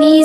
नि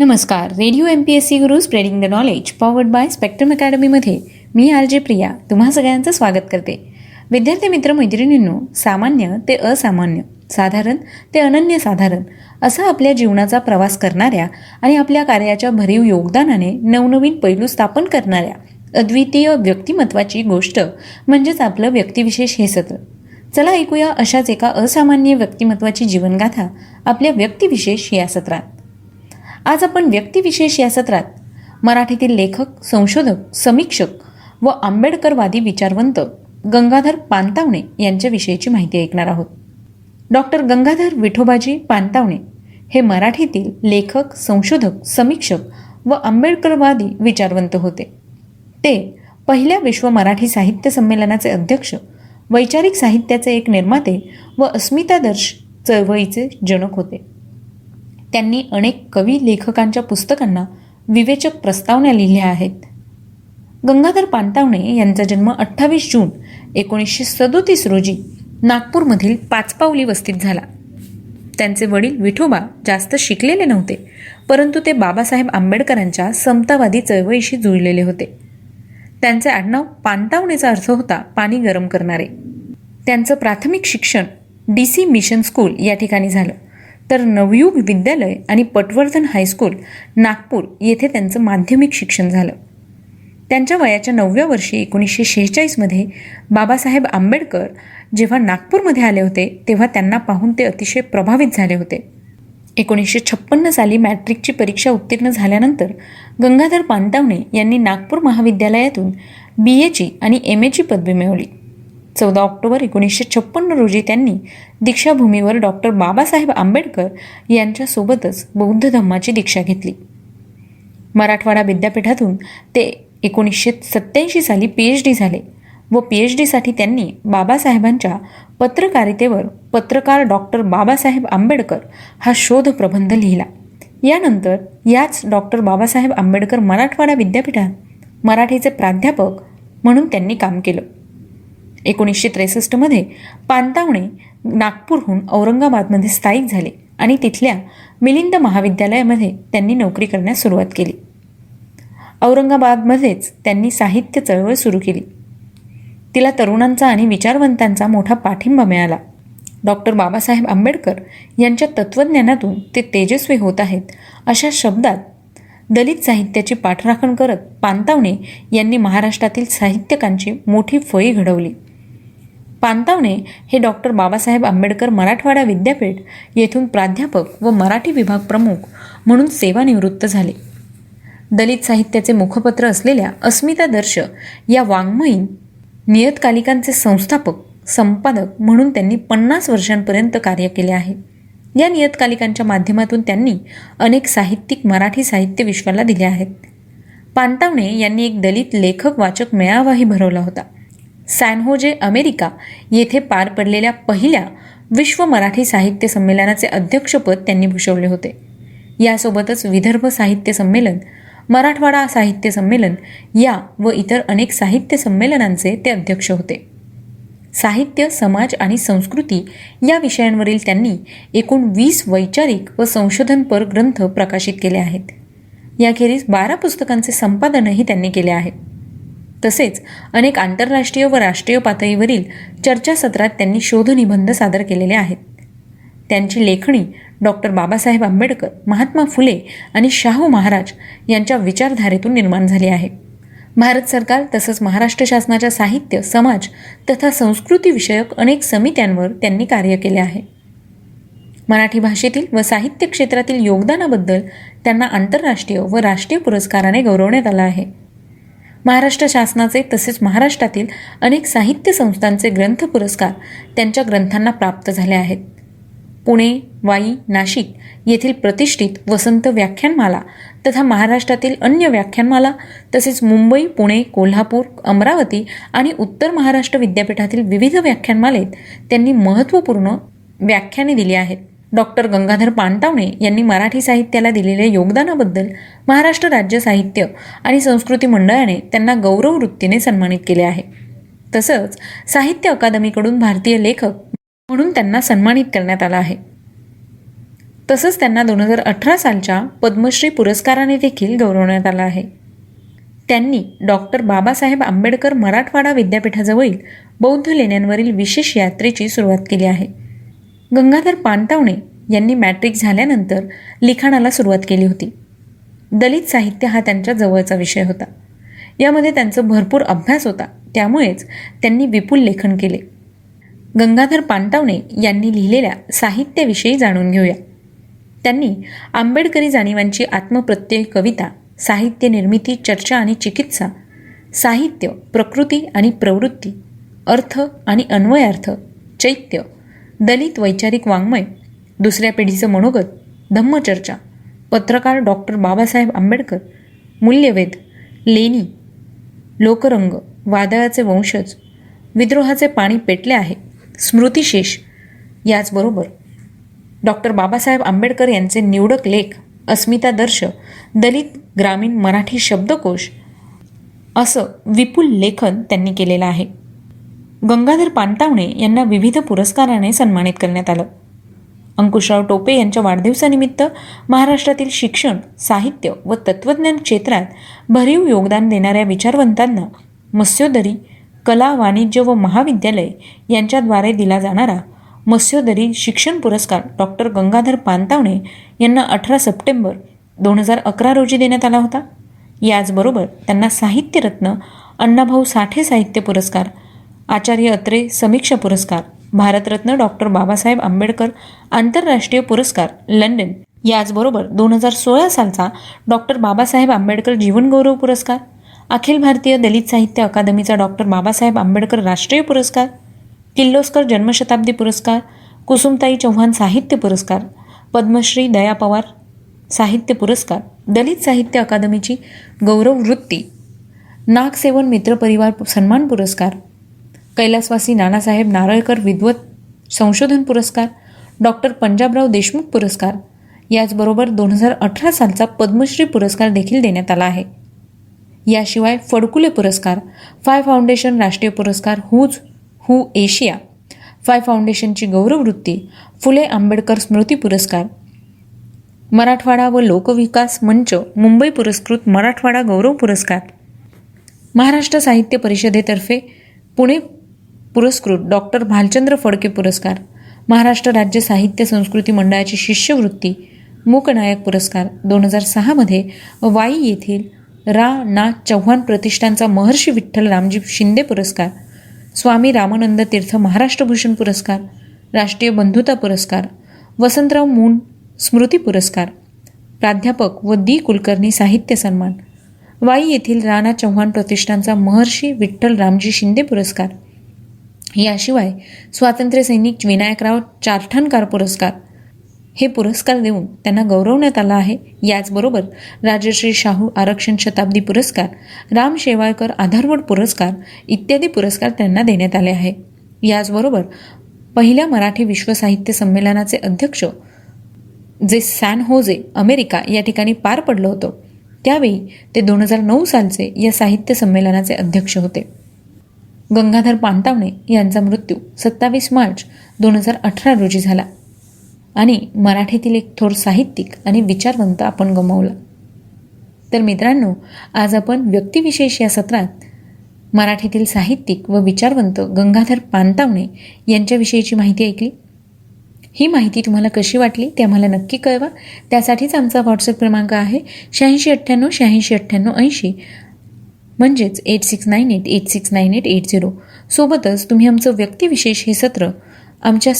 नमस्कार. Radio M P S C Guru spreading the knowledge powered by spectrum अकॅडमीमध्ये मी R J Priya तुम्हा सगळ्यांचं स्वागत करते. विद्यार्थी मित्र मैत्रिणींनो सामान्य ते असामान्य साधारण ते अनन्यसाधारण असा आपल्या जीवनाचा प्रवास करणाऱ्या आणि आपल्या कार्याच्या भरीव योगदानाने नवनवीन पैलू स्थापन करणाऱ्या अद्वितीय व्यक्तिमत्वाची गोष्ट म्हणजेच आपलं व्यक्तिविशेष हे सत्र. चला ऐकूया अशाच एका असामान्य व्यक्तिमत्वाची जीवनगाथा आपल्या व्यक्तिविशेष या सत्रात. आज आपण व्यक्तिविशेष या सत्रात मराठीतील लेखक संशोधक समीक्षक व आंबेडकरवादी विचारवंत गंगाधर पानतावणे यांच्याविषयीची माहिती ऐकणार आहोत. डॉक्टर गंगाधर विठोबाजी पानतावणे हे मराठीतील लेखक संशोधक समीक्षक व आंबेडकरवादी विचारवंत होते. ते पहिल्या विश्व मराठी साहित्य संमेलनाचे अध्यक्ष वैचारिक साहित्याचे एक निर्माते व अस्मितादर्श चळवळीचे जनक होते. त्यांनी अनेक कवी लेखकांच्या पुस्तकांना विवेचक प्रस्तावना लिहिल्या आहेत. गंगाधर पानतावणे यांचा जन्म अठ्ठावीस जून एकोणीसशे सदोतीस रोजी नागपूरमधील पाचपावली वस्तीत झाला. त्यांचे वडील विठोबा जास्त शिकलेले नव्हते परंतु ते बाबासाहेब आंबेडकरांच्या समतावादी चळवळीशी जुळलेले होते. त्यांचे आडनाव पानतावणेचा अर्थ होता पाणी गरम करणारे. त्यांचं प्राथमिक शिक्षण डी सी मिशन स्कूल या ठिकाणी झालं. तर नवयुग विद्यालय आणि पटवर्धन हायस्कूल नागपूर येथे त्यांचं माध्यमिक शिक्षण झालं. त्यांच्या वयाच्या नवव्या वर्षी एकोणीसशे शेहेचाळीसमध्ये बाबासाहेब आंबेडकर जेव्हा नागपूरमध्ये आले होते तेव्हा त्यांना पाहून ते अतिशय प्रभावित झाले होते. एकोणीसशे छप्पन्न साली मॅट्रिकची परीक्षा उत्तीर्ण झाल्यानंतर गंगाधर पानतावणे यांनी नागपूर महाविद्यालयातून बी एची आणि एम एची पदवी मिळवली. चौदा ऑक्टोबर एकोणीसशे छप्पन्न रोजी त्यांनी दीक्षाभूमीवर डॉक्टर बाबासाहेब आंबेडकर यांच्यासोबतच बौद्ध धम्माची दीक्षा घेतली. मराठवाडा विद्यापीठातून ते एकोणीसशे सत्याऐंशी साली पी एच डी झाले व पी एच डीसाठी त्यांनी बाबासाहेबांच्या पत्रकारितेवर पत्रकार डॉक्टर बाबासाहेब आंबेडकर हा शोध प्रबंध लिहिला. यानंतर याच डॉक्टर बाबासाहेब आंबेडकर मराठवाडा विद्यापीठात मराठीचे प्राध्यापक म्हणून त्यांनी काम केलं. एकोणीसशे त्रेसष्टमध्ये पानतावणे नागपूरहून औरंगाबादमध्ये स्थायिक झाले आणि तिथल्या मिलिंद महाविद्यालयामध्ये त्यांनी नोकरी करण्यास सुरुवात केली. औरंगाबादमध्येच त्यांनी साहित्य चळवळ सुरू केली. तिला तरुणांचा आणि विचारवंतांचा मोठा पाठिंबा मिळाला. डॉक्टर बाबासाहेब आंबेडकर यांच्या तत्त्वज्ञानातून ते तेजस्वी होत आहेत अशा शब्दात दलित साहित्याची पाठराखण करत पानतावणे यांनी महाराष्ट्रातील साहित्यकांची मोठी फळी घडवली. पानतावणे हे डॉक्टर बाबासाहेब आंबेडकर मराठवाडा विद्यापीठ येथून प्राध्यापक व मराठी विभाग प्रमुख म्हणून सेवानिवृत्त झाले. दलित साहित्याचे मुखपत्र असलेल्या अस्मितादर्श या वाङ्मयीन नियतकालिकांचे संस्थापक संपादक म्हणून त्यांनी पन्नास वर्षांपर्यंत कार्य केले आहे. या नियतकालिकांच्या माध्यमातून त्यांनी अनेक साहित्यिक मराठी साहित्य विश्वाला दिले आहेत. पानतावणे यांनी एक दलित लेखक वाचक मेळावाही भरवला होता. सॅनहोजे अमेरिका येथे पार पडलेल्या पहिल्या विश्व मराठी साहित्य संमेलनाचे अध्यक्षपद त्यांनी भूषवले होते. यासोबतच विदर्भ साहित्य संमेलन मराठवाडा साहित्य संमेलन या व इतर अनेक साहित्य संमेलनांचे ते अध्यक्ष होते. साहित्य समाज आणि संस्कृती या विषयांवरील त्यांनी एकूण वीस वैचारिक व संशोधनपर ग्रंथ प्रकाशित केले आहेत. याखेरीज बारा पुस्तकांचे संपादनही त्यांनी केले आहे तसेच अनेक आंतरराष्ट्रीय व राष्ट्रीय पातळीवरील चर्चासत्रात त्यांनी शोधनिबंध सादर केलेले आहेत. त्यांची लेखणी डॉक्टर बाबासाहेब आंबेडकर महात्मा फुले आणि शाहू महाराज यांच्या विचारधारेतून निर्माण झाली आहे. भारत सरकार तसंच महाराष्ट्र शासनाच्या साहित्य समाज तथा संस्कृतीविषयक अनेक समित्यांवर त्यांनी कार्य केले आहे. मराठी भाषेतील व साहित्य क्षेत्रातील योगदानाबद्दल त्यांना आंतरराष्ट्रीय व राष्ट्रीय पुरस्काराने गौरवण्यात आलं आहे. महाराष्ट्र शासनाचे तसेच महाराष्ट्रातील अनेक साहित्य संस्थांचे ग्रंथ पुरस्कार त्यांच्या ग्रंथांना प्राप्त झाले आहेत. पुणे वाई नाशिक येथील प्रतिष्ठित वसंत व्याख्यानमाला तथा महाराष्ट्रातील अन्य व्याख्यानमाला तसेच मुंबई पुणे कोल्हापूर अमरावती आणि उत्तर महाराष्ट्र विद्यापीठातील विविध व्याख्यानमालेत त्यांनी महत्त्वपूर्ण व्याख्याने दिली आहेत. डॉक्टर गंगाधर पानतावणे यांनी मराठी साहित्याला दिलेल्या योगदानाबद्दल महाराष्ट्र राज्य साहित्य आणि संस्कृती मंडळाने त्यांना गौरव वृत्तीने सन्मानित केले आहे. तसंच साहित्य अकादमीकडून भारतीय लेखक म्हणून त्यांना सन्मानित करण्यात आलं आहे. तसंच त्यांना दोन हजार अठरा सालच्या पद्मश्री पुरस्काराने देखील गौरवण्यात आलं आहे. त्यांनी डॉक्टर बाबासाहेब आंबेडकर मराठवाडा विद्यापीठाजवळील बौद्ध लेण्यांवरील विशेष यात्रेची सुरुवात केली आहे. गंगाधर पानतावणे यांनी मॅट्रिक झाल्यानंतर लिखाणाला सुरुवात केली होती. दलित साहित्य हा त्यांच्या जवळचा विषय होता. यामध्ये त्यांचा भरपूर अभ्यास होता. त्यामुळेच त्यांनी विपुल लेखन केले. गंगाधर पानतावणे यांनी लिहिलेल्या साहित्याविषयी जाणून घेऊया. त्यांनी आंबेडकरी जाणीवांची आत्मप्रत्यय कविता साहित्य निर्मिती चर्चा आणि चिकित्सा साहित्य प्रकृती आणि प्रवृत्ती अर्थ आणि अन्वयार्थ चैत्य दलित वैचारिक वाङ्मय दुसऱ्या पिढीचं मनोगत धम्मचर्चा पत्रकार डॉक्टर बाबासाहेब आंबेडकर मूल्यवेध लेणी लोकरंग वादळाचे वंशज विद्रोहाचे पाणी पेटले आहे स्मृतिशेष याचबरोबर डॉक्टर बाबासाहेब आंबेडकर यांचे निवडक लेख अस्मितादर्श दलित ग्रामीण मराठी शब्दकोश असं विपुल लेखन त्यांनी केलेलं आहे. गंगाधर पानतावणे यांना विविध पुरस्काराने सन्मानित करण्यात आलं. अंकुशराव टोपे यांच्या वाढदिवसानिमित्त महाराष्ट्रातील शिक्षण साहित्य व तत्त्वज्ञान क्षेत्रात भरीव योगदान देणाऱ्या विचारवंतांना मत्स्योदरी कला वाणिज्य व महाविद्यालय यांच्याद्वारे दिला जाणारा मत्स्योदरी शिक्षण पुरस्कार डॉक्टर गंगाधर पानतावणे यांना अठरा सप्टेंबर दोन हजार अकरा रोजी देण्यात आला होता. याचबरोबर त्यांना साहित्यरत्न अण्णाभाऊ साठे साहित्य पुरस्कार आचार्य अत्रे समीक्षा पुरस्कार भारतरत्न डॉक्टर बाबासाहेब आंबेडकर आंतरराष्ट्रीय पुरस्कार लंडन. याचबरोबर दोन हजार सोळा सालचा डॉक्टर बाबासाहेब आंबेडकर जीवनगौरव पुरस्कार अखिल भारतीय दलित साहित्य अकादमीचा डॉक्टर बाबासाहेब आंबेडकर राष्ट्रीय पुरस्कार किल्लोस्कर जन्मशताब्दी पुरस्कार कुसुमताई चव्हाण साहित्य पुरस्कार पद्मश्री दया पवार साहित्य पुरस्कार दलित साहित्य अकादमीची गौरव वृत्ती नागसेवन मित्रपरिवार सन्मान पुरस्कार कैलासवासी नानासाहेब नारळकर विद्वत संशोधन पुरस्कार डॉक्टर पंजाबराव देशमुख पुरस्कार याचबरोबर दोन हजार अठरा सालचा पद्मश्री पुरस्कार देखील देण्यात आला आहे. याशिवाय फडकुले पुरस्कार फाय फाउंडेशन राष्ट्रीय पुरस्कार हुज हू एशिया फाय फाउंडेशनची गौरववृत्ती फुले आंबेडकर स्मृती पुरस्कार मराठवाडा व लोकविकास मंच मुंबई पुरस्कृत मराठवाडा गौरव पुरस्कार. महाराष्ट्र साहित्य परिषदेतर्फे पुणे पुरस्कृत डॉक्टर भालचंद्र फडके पुरस्कार महाराष्ट्र राज्य साहित्य संस्कृती मंडळाची शिष्यवृत्ती मूकनायक पुरस्कार दोन हजार सहामध्ये वाई येथील रा ना चव्हाण प्रतिष्ठानचा महर्षी विठ्ठल रामजी शिंदे पुरस्कार स्वामी रामानंद तीर्थ महाराष्ट्रभूषण पुरस्कार राष्ट्रीय बंधुता पुरस्कार वसंतराव मून स्मृती पुरस्कार प्राध्यापक व दी कुलकर्णी साहित्य सन्मान वाई येथील राणा चव्हाण प्रतिष्ठानचा महर्षी विठ्ठल रामजी शिंदे पुरस्कार याशिवाय स्वातंत्र्य सैनिक विनायकराव चारठाणकार पुरस्कार हे पुरस्कार देऊन त्यांना गौरवण्यात आला आहे. याचबरोबर राजश्री शाहू आरक्षण शताब्दी पुरस्कार राम शेवाळकर आधारवड पुरस्कार इत्यादी पुरस्कार त्यांना देण्यात आले आहे. याचबरोबर पहिल्या मराठी विश्व साहित्य संमेलनाचे अध्यक्ष जे सॅन होजे अमेरिका या ठिकाणी पार पडलं होतं. त्यावेळी ते दोन हजार नऊ सालचे या साहित्य संमेलनाचे अध्यक्ष होते. गंगाधर पानतावणे यांचा मृत्यू सत्तावीस मार्च दोन हजार अठरा रोजी झाला. आणि मराठीतील एक थोर साहित्यिक आणि विचारवंत आपण गमावला. तर मित्रांनो आज आपण व्यक्तिविशेष या सत्रात मराठीतील साहित्यिक व विचारवंत गंगाधर पानतावणे यांच्याविषयीची माहिती ऐकली. ही माहिती तुम्हाला कशी वाटली ते आम्हाला नक्की कळवा. त्यासाठीच आमचा व्हॉट्सअप क्रमांक आहे शहाऐंशी अठ्ठ्याण्णव शहाऐंशी अठ्ठ्याण्णव ऐंशी. म्हणजेच eight six nine eight eight six nine eight eight zero सोबतच तुम्ही आमचं व्यक्तिविशेष हे सत्र आमच्या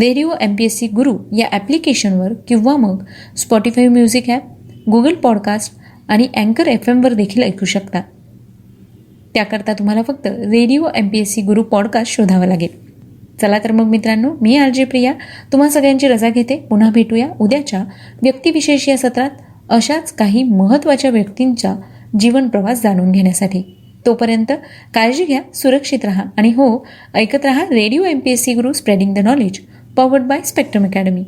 radio M P S C Guru या ॲप्लिकेशनवर किंवा मग Spotify music app Google podcast आणि अँकर एफ एमवर देखील ऐकू शकता. त्याकरता तुम्हाला फक्त radio M P S C Guru podcast शोधावा लागेल. चला तर मग मित्रांनो मी आर जे प्रिया तुम्हा सगळ्यांची रजा घेते. पुन्हा भेटूया उद्याच्या व्यक्तिविशेष या सत्रात. अशाच काही महत्त्वाच्या व्यक्तींच्या जीवन प्रवास जाणून घेण्यासाठी. तोपर्यंत काळजी घ्या सुरक्षित राहा आणि हो ऐकत राहा radio M P S C Guru spreading the knowledge powered by Spectrum academy